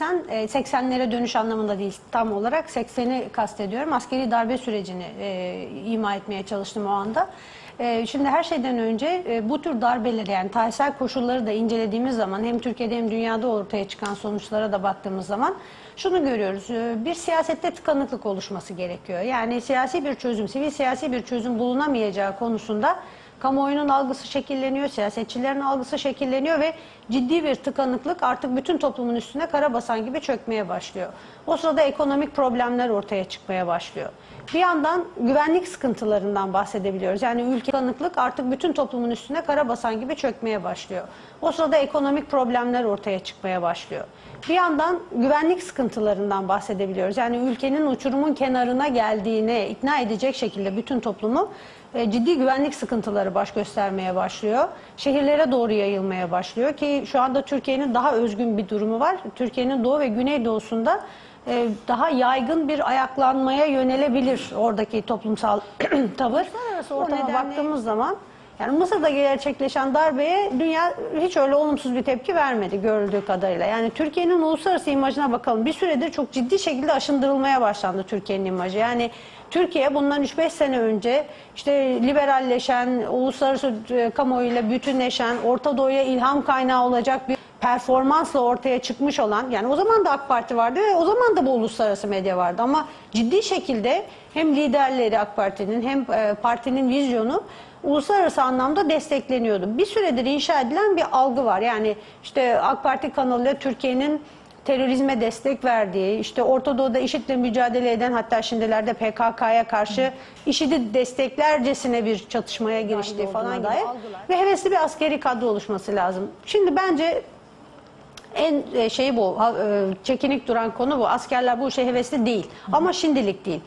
Sen e, 80'lere dönüş anlamında değil tam olarak 80'i kastediyorum. Askeri darbe sürecini e, ima etmeye çalıştım o anda. E, şimdi her şeyden önce e, bu tür darbeleri yani tarihsel koşulları da incelediğimiz zaman hem Türkiye'de hem dünyada ortaya çıkan sonuçlara da baktığımız zaman şunu görüyoruz. e, Bir siyasette tıkanıklık oluşması gerekiyor. Yani siyasi bir çözüm, sivil siyasi bir çözüm bulunamayacağı konusunda kamuoyunun algısı şekilleniyor, siyasetçilerin algısı şekilleniyor ve ciddi bir tıkanıklık artık bütün toplumun üstüne kara basan gibi çökmeye başlıyor. O sırada ekonomik problemler ortaya çıkmaya başlıyor. Bir yandan güvenlik sıkıntılarından bahsedebiliyoruz. Yani ülke tıkanıklık artık bütün toplumun üstüne kara basan gibi çökmeye başlıyor. O sırada ekonomik problemler ortaya çıkmaya başlıyor. Bir yandan güvenlik sıkıntılarından bahsedebiliyoruz. Yani ülkenin uçurumun kenarına geldiğine ikna edecek şekilde bütün toplumu e, ciddi güvenlik sıkıntıları baş göstermeye başlıyor. Şehirlere doğru yayılmaya başlıyor ki şu anda Türkiye'nin daha özgün bir durumu var. Türkiye'nin doğu ve güneydoğusunda e, daha yaygın bir ayaklanmaya yönelebilir oradaki toplumsal tavır. Ortama baktığımız zaman yani Mısır'da gerçekleşen darbeye dünya hiç öyle olumsuz bir tepki vermedi görüldüğü kadarıyla. Yani Türkiye'nin uluslararası imajına bakalım. Bir süredir çok ciddi şekilde aşındırılmaya başlandı Türkiye'nin imajı. Yani Türkiye bundan 3-5 sene önce işte liberalleşen, uluslararası e, kamuoyuyla bütünleşen, Orta Doğu'ya ilham kaynağı olacak bir performansla ortaya çıkmış olan yani o zaman da AK Parti vardı ve o zaman da bu uluslararası medya vardı ama ciddi şekilde hem liderleri AK Parti'nin hem e, partinin vizyonu uluslararası anlamda destekleniyordu. Bir süredir inşa edilen bir algı var. Yani işte AK Parti kanalıyla Türkiye'nin terörizme destek verdiği, işte Orta Doğu'da IŞİD'le mücadele eden hatta şimdilerde PKK'ya karşı IŞİD'i desteklercesine bir çatışmaya giriştiği falan dair ve hevesli bir askeri kadro oluşması lazım. Şimdi bence en e, şey bu, e, çekinik duran konu bu. Askerler bu işe hevesli değil. Ama şimdilik değil.